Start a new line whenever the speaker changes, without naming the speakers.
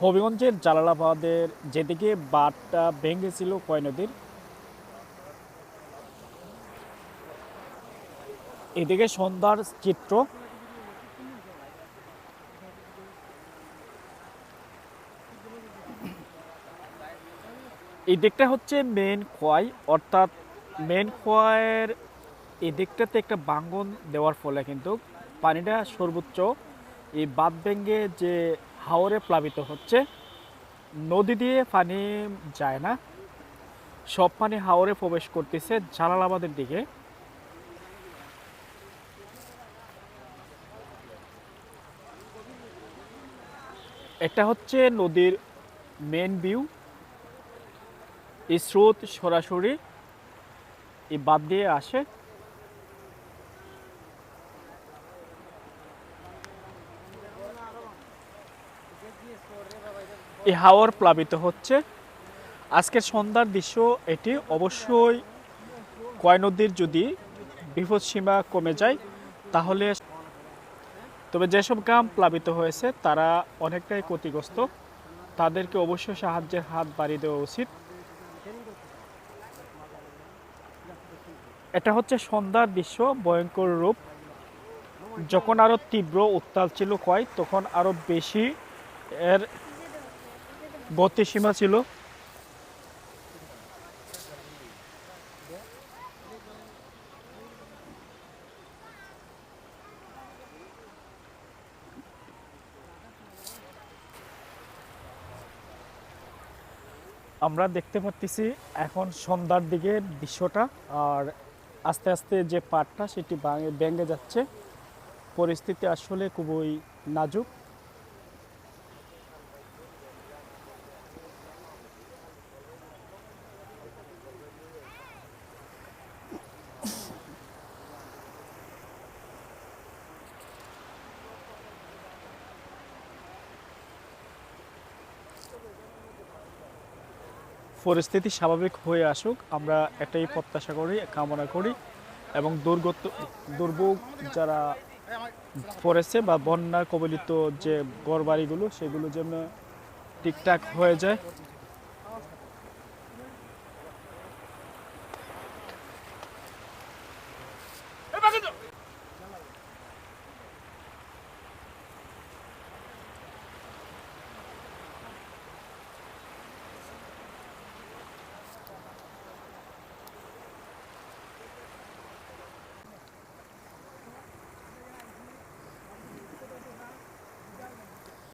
হবিগঞ্জের জালালাবাদের যেদিকে বাঁধটা ভেঙেছিল কয় নদীর, এদিকে সন্ধ্যার চিত্র। এই দিকটা হচ্ছে মেন খোয়াই, অর্থাৎ মেন খোয়াইয়ের এই দিকটাতে একটা বাঙ্গন দেওয়ার ফলে কিন্তু পানিটা সর্বোচ্চ। এই বাঁধ ভেঙে যে হাওরে প্লাবিত হচ্ছে। নদী দিয়ে পানি যায় না। সব পানি হাওরে প্রবেশ করতেছে জালালাবাদের দিকে। এটা হচ্ছে নদীর মেন ভিউ এই স্রোত সরাসরি এই বাদ দিয়ে আসে। এই হাওয়ার প্লাবিত হচ্ছে। আজকের সন্ধ্যার দৃশ্য এটি। অবশ্যই কয় নদীর যদি বিপদ সীমা কমে যায়, তাহলে তবে যেসব গ্রাম প্লাবিত হয়েছে, তারা অনেকটাই ক্ষতিগ্রস্ত। তাদেরকে অবশ্যই সাহায্যের হাত বাড়িয়ে দেওয়া উচিত। এটা হচ্ছে সন্ধ্যার দৃশ্য, ভয়ঙ্কর রূপ। যখন আরও তীব্র উত্তাল ছিল কয় তখন আরও বেশি এর গতিসীমা ছিল। আমরা দেখতে পাচ্ছি এখন সন্ধ্যার দিকের দৃশ্যটা, আর আস্তে আস্তে যে পাটটা সেটি ভেঙে যাচ্ছে। পরিস্থিতি আসলে খুবই নাজুক। পরিস্থিতি স্বাভাবিক হয়ে আসুক, আমরা এটাই প্রত্যাশা করি, কামনা করি এবং দুর্গত, দুর্ভোগ যারা পড়েছে বা বন্যা কবলিত যে ঘরবাড়িগুলো, সেগুলো যেন ঠিকঠাক হয়ে যায়।